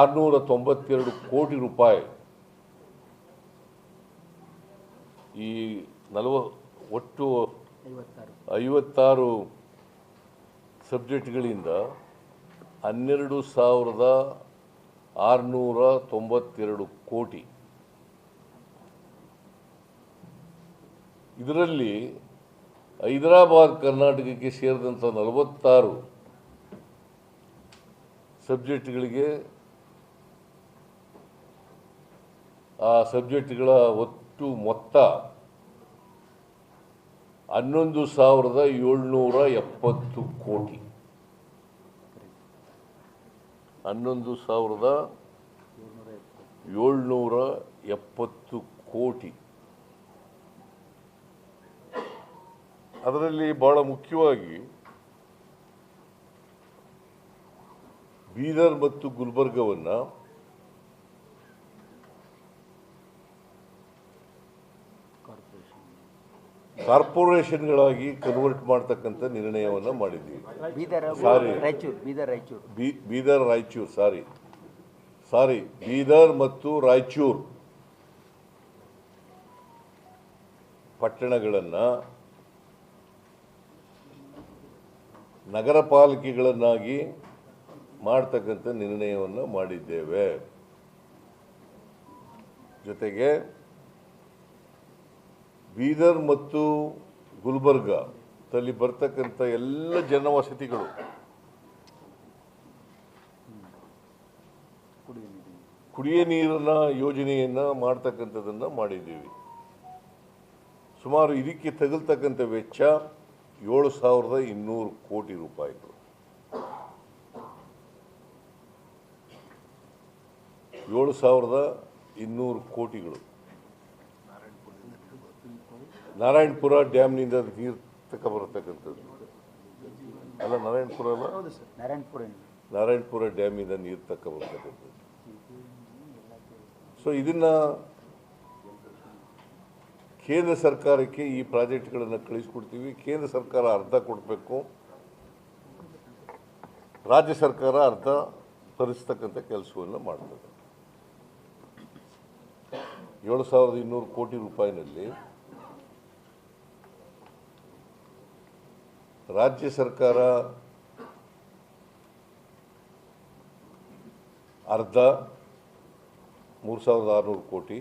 ಆರುನೂರ ತೊಂಬತ್ತೆರಡು ಕೋಟಿ ರೂಪಾಯಿ. ಈ ನಲವ ಒಟ್ಟು ಐವತ್ತಾರು ಸಬ್ಜೆಕ್ಟ್ಗಳಿಂದ ಹನ್ನೆರಡು ಸಾವಿರದ ಆರುನೂರ ತೊಂಬತ್ತೆರಡು ಕೋಟಿ. ಇದರಲ್ಲಿ ಹೈದರಾಬಾದ್, ಕರ್ನಾಟಕಕ್ಕೆ ಸೇರಿದಂಥ ನಲವತ್ತಾರು ಸಬ್ಜೆಕ್ಟ್ಗಳಿಗೆ ಆ ಸಬ್ಜೆಕ್ಟ್ಗಳ ಒಟ್ಟು ಮೊತ್ತ ಹನ್ನೊಂದು ಸಾವಿರದ ಏಳ್ನೂರ ಎಪ್ಪತ್ತು ಕೋಟಿ. ಹನ್ನೊಂದು ಸಾವಿರದ ಏಳ್ನೂರ ಎಪ್ಪತ್ತು ಕೋಟಿ. ಅದರಲ್ಲಿ ಬಹಳ ಮುಖ್ಯವಾಗಿ ಬೀದರ್ ಮತ್ತು ಗುಲ್ಬರ್ಗವನ್ನು ಕಾರ್ಪೊರೇಷನ್ಗಳಾಗಿ ಕನ್ವರ್ಟ್ ಮಾಡ್ತಕ್ಕಂಥ ನಿರ್ಣಯವನ್ನು ಮಾಡಿದ್ದೀವಿ. ಬಿ ಬೀದರ್ ರಾಯಚೂರು ಸಾರಿ. ಸಾರಿ ಬೀದರ್ ಮತ್ತು ರಾಯಚೂರು. ಪಟ್ಟಣಗಳನ್ನು ನಗರ ಪಾಲಿಕೆಗಳನ್ನಾಗಿ ಮಾಡ್ತಕ್ಕಂಥ ನಿರ್ಣಯವನ್ನು ಮಾಡಿದ್ದೇವೆ. ಜೊತೆಗೆ ಬೀದರ್ ಮತ್ತು ಗುಲ್ಬರ್ಗ ತಲ್ಲಿ ಬರ್ತಕ್ಕಂಥ ಎಲ್ಲ ಜನವಸತಿಗಳು. ಕುಡಿಯ ನೀರಿನ ಯೋಜನೆಯನ್ನು ಮಾಡ್ತಕ್ಕಂಥದ್ದನ್ನು ಮಾಡಿದ್ದೀವಿ. ಸುಮಾರು ಇದಕ್ಕೆ ತಗಲ್ತಕ್ಕಂಥ ವೆಚ್ಚ ಏಳು ಸಾವಿರದ ಇನ್ನೂರು ಕೋಟಿ ರೂಪಾಯಿಗಳು ಏಳು ಸಾವಿರದ ಇನ್ನೂರು ಕೋಟಿಗಳು. ನಾರಾಯಣಪುರ ಡ್ಯಾಮ್ನಿಂದ ನೀರು ತಗೊಬರತಕ್ಕಂಥದ್ದು ಅಲ್ಲ ನಾರಾಯಣಪುರ ಅಲ್ಲ? ನಾರಾಯಣಪುರ ನಾರಾಯಣಪುರ ಡ್ಯಾಮಿಂದ ನೀರು ತಗೊಬರ್ತಕ್ಕಂಥದ್ದು ಸೊ ಇದನ್ನು ಕೇಂದ್ರ ಸರ್ಕಾರಕ್ಕೆ ಈ ಪ್ರಾಜೆಕ್ಟ್ಗಳನ್ನು ಕಳಿಸ್ಕೊಡ್ತೀವಿ. ಕೇಂದ್ರ ಸರ್ಕಾರ ಅರ್ಧ ಕೊಡಬೇಕು. ರಾಜ್ಯ ಸರ್ಕಾರ ಅರ್ಧ ತರಿಸ್ತಕ್ಕಂಥ ಕೆಲಸವನ್ನು ಮಾಡ್ತದೆ. ಏಳು ಸಾವಿರದ ಇನ್ನೂರು ಕೋಟಿ ರೂಪಾಯಿನಲ್ಲಿ ರಾಜ್ಯ ಸರ್ಕಾರ ಅರ್ಧ ಮೂರು ಸಾವಿರದ ಆರುನೂರು ಕೋಟಿ